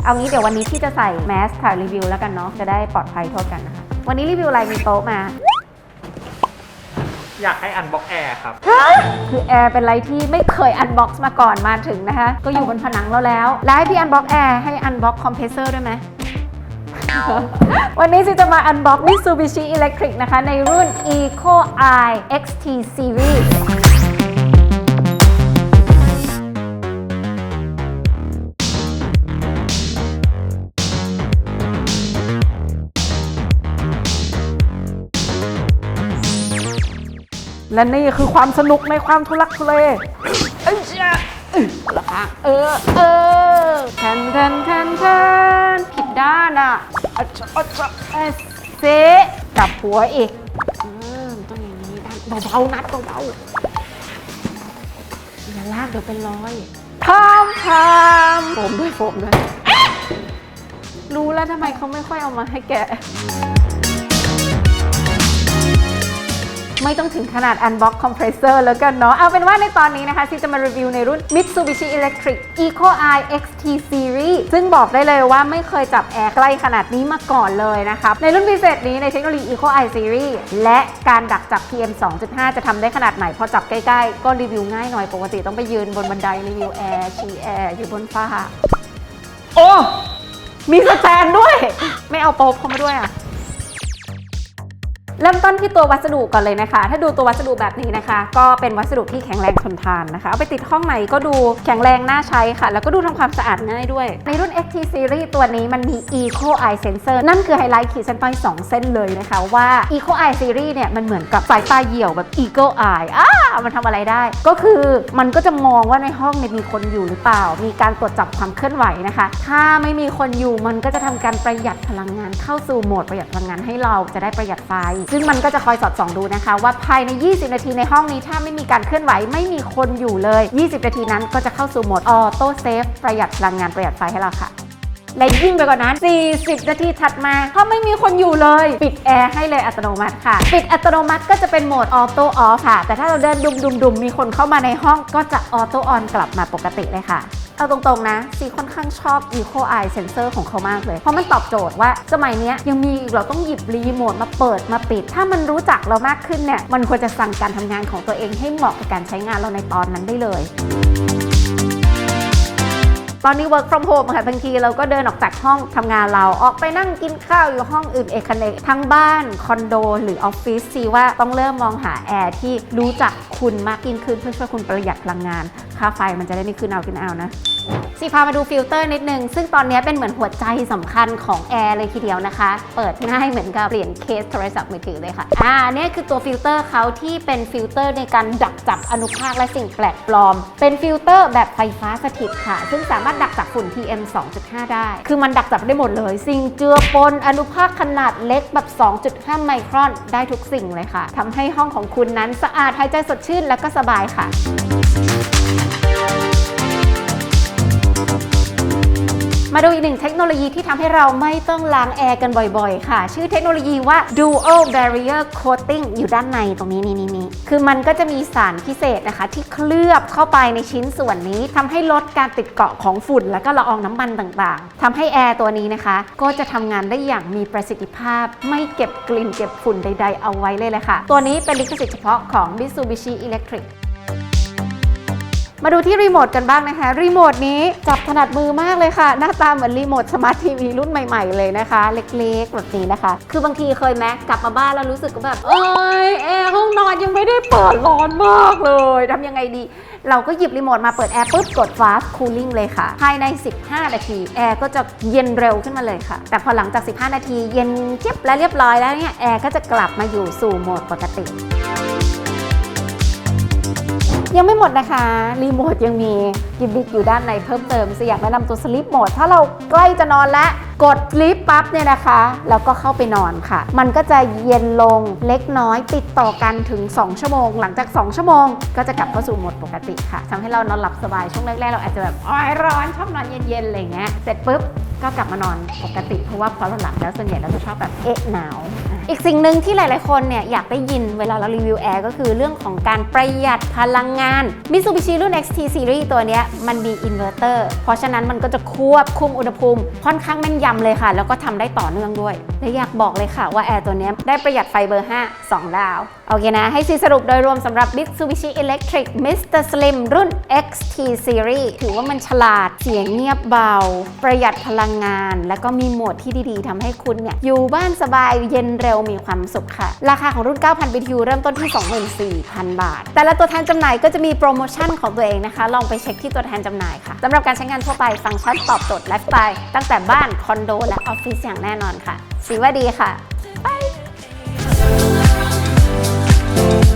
เอางี้เดี๋ยววันนี้พี่จะใส่แมสถ่ายรีวิวแล้วกันเนาะจะได้ปลอดภัยโทษกันนะคะวันนี้รีวิวอะไรมีโต๊ะมา อยากให้อันบ็อกแอร์ครับ คือแอร์เป็นอะไรที่ไม่เคยอันบ็อกซ์มาก่อนมาถึงนะคะ ก็อยู่บนผนังเราแล้ว แล้วให้พี่อันบ็อกแอร์ให้อันบ็อกคอมเพรสเซอร์ด้วยไหม วันนี้ซิจะมาอันบ็อก Mitsubishi Electric นะคะ ในรุ่น Eco Eye XT Series และนี่คือความสนุกในความทุลักทุเลเอ้ยจ้ะเออคะเออ เออแทนแทนแทนแทนผิดด้านอะอะจะอะจะเอะเซกลับหัวอีกเออต้องอย่างนี้ด้านเบาๆนัดเบาๆอย่าลากเดี๋ยวเป็นรอยพามพามโฟมด้วยโฟมด้วย รู้แล้วทำไมเขาไม่ค่อยเอามาให้แก ไม่ต้องถึงขนาด unbox compressor แล้วกันเนาะ เอาเป็นว่าในตอนนี้นะคะซีจะมารีวิวในรุ่น Mitsubishi Electric Eco Eye XT Series ซึ่งบอกได้เลยว่าไม่เคยจับแอร์ใกล้ขนาดนี้มาก่อนเลยนะคะในรุ่นพิเศษนี้ในเทคโนโลยี Eco Eye Series และการดักจับ PM 2.5 จะทำได้ขนาดไหน พอจับใกล้ๆ ก็รีวิวง่ายหน่อยปกติต้องไปยืนบนบันไดรีวิวแอร์ชีแอร์อยู่บนฟ้าโอ้มีสแตนด้วย ไม่เอาโป๊บเข้ามาด้วยอะ เริ่มต้นที่ตัววัสดุก่อนเลยนะคะ ถ้าดูตัววัสดุแบบนี้นะคะ ก็เป็นวัสดุที่แข็งแรงทนทานนะคะ เอาไปติดห้องไหนก็ดูแข็งแรงน่าใช้ค่ะ แล้วก็ดูทำความสะอาดง่ายด้วย ในรุ่น XT Series ตัวนี้มันมี Eco Eye Sensor นั่นคือไฮไลท์ขีดเส้นใต้2เส้นเลยนะคะ ว่า Eco Eye Series เนี่ยมันเหมือนกับสายตาเหี่ยวแบบ Eagle Eye อ้ามันทำอะไรได้ ก็คือมันก็จะมองว่าในห้องเนี่ยมีคนอยู่หรือเปล่า มีการตรวจจับความเคลื่อนไหวนะคะ ถ้าไม่มีคนอยู่มันก็จะทำการประหยัดพลังงานเข้าสู่โหมดประหยัดพลังงานให้เราจะได้ประหยัดไฟซึ่งมันก็จะคอยสอดส่องดูนะคะ ว่าภายใน 20 นาทีในห้องนี้ถ้าไม่มีการเคลื่อนไหวไม่มีคนอยู่เลย 20 นาทีนั้นก็จะเข้าสู่โหมดออโต้เซฟประหยัดพลังงานประหยัดไฟให้เราค่ะและยิ่งไปกว่านั้น 40 นาทีถัดมา ถ้าไม่มีคนอยู่เลย ปิดแอร์ให้เลยอัตโนมัติค่ะ ปิดอัตโนมัติก็จะเป็นโหมดออโต้ออฟค่ะ แต่ถ้าเราเดินดุมดุมมมีคนเข้ามาในห้องก็จะออโต้ออนกลับมาปกติเลยค่ะ เอาตรงๆนะ ซีค่อนข้างชอบ Eco Eye Sensor ของเขามากเลย เพราะมันตอบโจทย์ว่าสมัยนี้ยังมีเราต้องหยิบรีโมทมาเปิดมาปิด ถ้ามันรู้จักเรามากขึ้นเนี่ย มันควรจะสั่งการทำงานของตัวเองให้เหมาะกับการใช้งานเราในตอนนั้นได้เลย ตอนนี้ work from home ค่ะบางทีเราก็เดินออกจากห้องทำงานเราออกไปนั่งกินข้าวอยู่ห้องอื่นเอกเนกทั้งบ้าน คอนโด หรือออฟฟิศซีว่าต้องเริ่มมองหาแอร์ที่รู้จักคุณมากยิ่งขึ้นเพื่อช่วยคุณประหยัดพลังงาน ค่าไฟมันจะได้ไม่ขึ้นเอาขึ้นเอานะซีพามาดูฟิลเตอร์นิดนึง ซึ่งตอนนี้เป็นเหมือนหัวใจสำคัญของแอร์เลยทีเดียวนะคะ เปิดง่ายเหมือนกับเปลี่ยนเคสโทรศัพท์มือถือเลยค่ะ อ่าเนี่ยคือตัวฟิลเตอร์เขาที่เป็นฟิลเตอร์ในการดักจับอนุภาคและสิ่งแปลกปลอม เป็นฟิลเตอร์แบบไฟฟ้าสถิตค่ะ ซึ่งสามารถดักจับฝุ่น PM 2.5 ได้ คือมันดักจับได้หมดเลย สิ่งเจือปนอนุภาคขนาดเล็กแบบ 2.5 ไมครอนได้ทุกสิ่งเลยค่ะทำให้ห้องของคุณนั้นสะอาดหายใจสดชื่นและก็สบายค่ะ ดูอีกหนึ่งเทคโนโลยีที่ทำให้เราไม่ต้องล้างแอร์กันบ่อยๆ ค่ะ ชื่อเทคโนโลยีว่า Dual Barrier Coating อยู่ด้านในตรงนี้นี่นี่คือมันก็จะมีสารพิเศษนะคะ ที่เคลือบเข้าไปในชิ้นส่วนนี้ทำให้ลดการติดเกาะของฝุ่น และก็ละอองน้ำมันต่างๆทำให้แอร์ตัวนี้นะคะ ก็จะทำงานได้อย่างมีประสิทธิภาพ ไม่เก็บกลิ่นเก็บฝุ่นใด ๆ เอาไว้เลยแหละค่ะ ตัวนี้เป็นลิขสิทธิ์เฉพาะของ Mitsubishi Electric มาดูที่รีโมทกันบ้างนะคะ รีโมทนี้จับถนัดมือมากเลยค่ะ หน้าตาเหมือนรีโมทสมาร์ททีวีรุ่นใหม่ๆเลยนะคะ เล็กๆแบบนี้นะคะ คือบางทีเคยไหมกลับมาบ้านแล้วรู้สึกแบบ เอ้ยแอร์ห้องนอนยังไม่ได้เปิดร้อนมากเลยทำยังไงดี เราก็หยิบรีโมทมาเปิดแอร์ปุ๊บกด fast cooling เลยค่ะ ภายใน 15 นาที แอร์ก็จะเย็นเร็วขึ้นมาเลยค่ะ แต่พอหลังจาก 15 นาที เย็นเจี๊ยบและเรียบร้อยแล้วเนี่ยแอร์ก็จะกลับมาอยู่สู่โหมดปกติ ยังไม่หมดนะคะ รีโมทยังมีกิมมิคอยู่ด้านในเพิ่มเติมสอยากแนะนำตัว Sleep Mode ถ้าเราใกล้จะนอนแล้ว กด Sleep ปั๊บเนี่ยนะคะ แล้วก็เข้าไปนอนค่ะ มันก็จะเย็นลงเล็กน้อยติดต่อกันถึง 2 ชั่วโมง หลังจาก 2 ชั่วโมง ก็จะกลับเข้าสู่โหมดปกติค่ะทำให้เรานอนหลับสบายช่วงแรกๆเราอาจจะแบบอ้อยร้อนชอบนอนเย็นๆอะไรเงี้ยเสร็จปุ๊บก็กลับมานอนปกติเพราะว่าพอเราหลับแล้วส่วนใหญ่เราจะชอบแบบเอ๊ะหนาว อีกสิ่งหนึ่งที่หลาย ๆ คนเนี่ยอยากได้ยินเวลาเรารีวิวแอร์ก็คือเรื่องของการประหยัดพลังงาน Mitsubishi รุ่น XT Series ตัวนี้มันมีอินเวอร์เตอร์เพราะฉะนั้นมันก็จะควบคุมอุณหภูมิ ค่อนข้างแม่นยำเลยค่ะ แล้วก็ทำได้ต่อเนื่องด้วย และอยากบอกเลยค่ะว่าแอร์ตัวนี้ได้ประหยัดไฟเบอร์ 5 2 ดาว โอเคนะ ให้ซีสรุปโดยรวมสำหรับ Mitsubishi Electric Mr. Slim รุ่น XT Series ถือว่ามันฉลาดเสียงเงียบเบา ประหยัดพลังงาน แล้วก็มีโหมดที่ดี ๆทำให้คุณเนี่ยอยู่บ้านสบายเย็นเร็วมีความสุขค่ะ ราคาของรุ่น 9,000 BTU เริ่มต้นที่ 24,000 บาท แต่ละตัวแทนจำหน่ายก็จะมีโปรโมชั่นของตัวเองนะคะ ลองไปเช็คที่ตัวแทนจำหน่ายค่ะสำหรับการใช้งานทั่วไปฟังก์ชันตอบโจทย์ไลฟ์สไตล์ตั้งแต่บ้านคอนโดและออฟฟิศอย่างแน่นอนค่ะสีว่าดีค่ะ Bye.